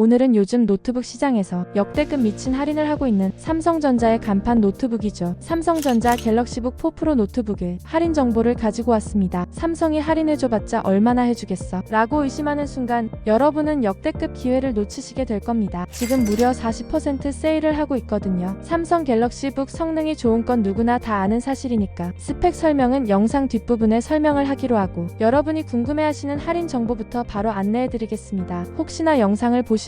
오늘은 요즘 노트북 시장에서 역대급 미친 할인을 하고 있는 삼성전자의 간판 노트북이죠. 삼성전자 갤럭시북 4 프로 노트북의 할인 정보를 가지고 왔습니다. 삼성이 할인해줘봤자 얼마나 해주겠어? 라고 의심하는 순간 여러분은 역대급 기회를 놓치시게 될 겁니다. 지금 무려 40% 세일을 하고 있거든요. 삼성 갤럭시북 성능이 좋은 건 누구나 다 아는 사실이니까 스펙 설명은 영상 뒷부분에 설명을 하기로 하고 여러분이 궁금해하시는 할인 정보부터 바로 안내해드리겠습니다. 혹시나 영상을 보시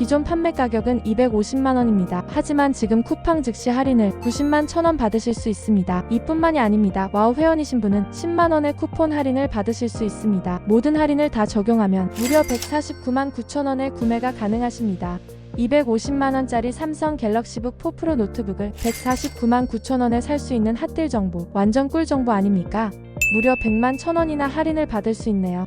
기존 판매 가격은 250만원입니다. 하지만 지금 쿠팡 즉시 할인을 90만 1000원 받으실 수 있습니다. 이뿐만이 아닙니다. 와우 회원이신 분은 10만원의 쿠폰 할인을 받으실 수 있습니다. 모든 할인을 다 적용하면 무려 149만 9천원에 구매가 가능하십니다. 250만원짜리 삼성 갤럭시북 4 프로 노트북을 149만 9천원에 살 수 있는 핫딜 정보. 완전 꿀 정보 아닙니까? 무려 100만 1000원이나 할인을 받을 수 있네요.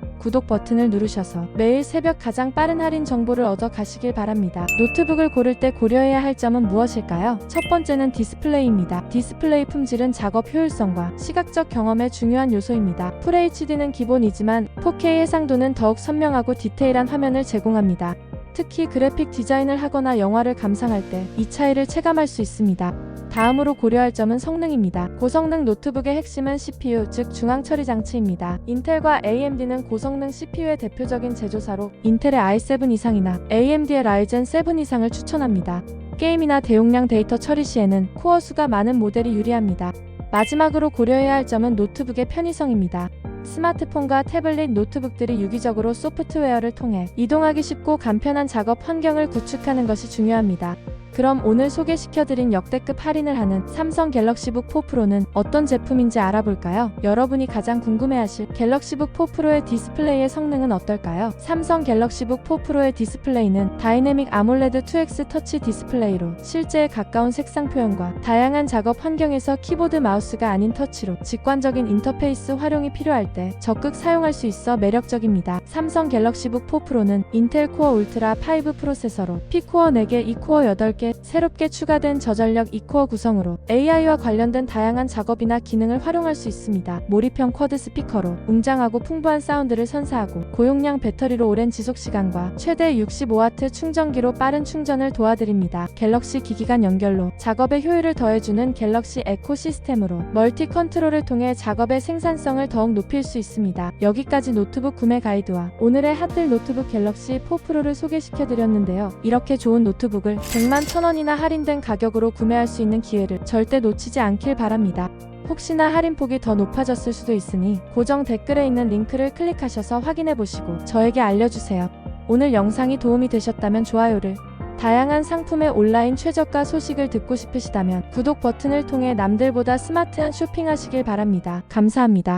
구독 버튼을 누르셔서 매일 새벽 가장 빠른 할인 정보를 얻어 가시길 바랍니다. 노트북을 고를 때 고려해야 할 점은 무엇일까요? 첫 번째는 디스플레이입니다. 디스플레이 품질은 작업 효율성과 시각적 경험의 중요한 요소입니다. FHD는 기본이지만 4K 해상도는 더욱 선명하고 디테일한 화면을 제공합니다. 특히 그래픽 디자인을 하거나 영화를 감상할 때 이 차이를 체감할 수 있습니다. 다음으로 고려할 점은 성능입니다. 고성능 노트북의 핵심은 CPU, 즉 중앙 처리 장치입니다. 인텔과 AMD는 고성능 CPU의 대표적인 제조사로 인텔의 i7 이상이나 AMD의 라이젠 7 이상을 추천합니다. 게임이나 대용량 데이터 처리 시에는 코어 수가 많은 모델이 유리합니다. 마지막으로 고려해야 할 점은 노트북의 편의성입니다. 스마트폰과 태블릿 노트북들이 유기적으로 소프트웨어를 통해 이동하기 쉽고 간편한 작업 환경을 구축하는 것이 중요합니다. 그럼 오늘 소개시켜드린 역대급 할인을 하는 삼성 갤럭시북 4 프로는 어떤 제품인지 알아볼까요? 여러분이 가장 궁금해하실 갤럭시북 4 프로의 디스플레이의 성능은 어떨까요? 삼성 갤럭시북 4 프로의 디스플레이는 다이내믹 아몰레드 2X 터치 디스플레이로 실제에 가까운 색상 표현과 다양한 작업 환경에서 키보드 마우스가 아닌 터치로 직관적인 인터페이스 활용이 필요할 때 적극 사용할 수 있어 매력적입니다. 삼성 갤럭시북 4 프로는 인텔 코어 울트라 5 프로세서로 P코어 4개, E코어 8개, 새롭게 추가된 저전력 2코어 구성으로 AI와 관련된 다양한 작업이나 기능을 활용할 수 있습니다. 몰입형 쿼드 스피커로 웅장하고 풍부한 사운드를 선사하고 고용량 배터리로 오랜 지속 시간과 최대 65W 충전기로 빠른 충전을 도와드립니다. 갤럭시 기기간 연결로 작업의 효율을 더해주는 갤럭시 에코 시스템으로 멀티 컨트롤을 통해 작업의 생산성을 더욱 높일 수 있습니다. 여기까지 노트북 구매 가이드와 오늘의 핫들 노트북 갤럭시 4 프로를 소개시켜드렸는데요. 이렇게 좋은 노트북을 100만 1000원이나 할인된 가격으로 구매할 수 있는 기회를 절대 놓치지 않길 바랍니다. 혹시나 할인폭이 더 높아졌을 수도 있으니 고정 댓글에 있는 링크를 클릭하셔서 확인해 보시고 저에게 알려주세요. 오늘 영상이 도움이 되셨다면 좋아요를 다양한 상품의 온라인 최저가 소식을 듣고 싶으시다면 구독 버튼을 통해 남들보다 스마트한 쇼핑하시길 바랍니다. 감사합니다.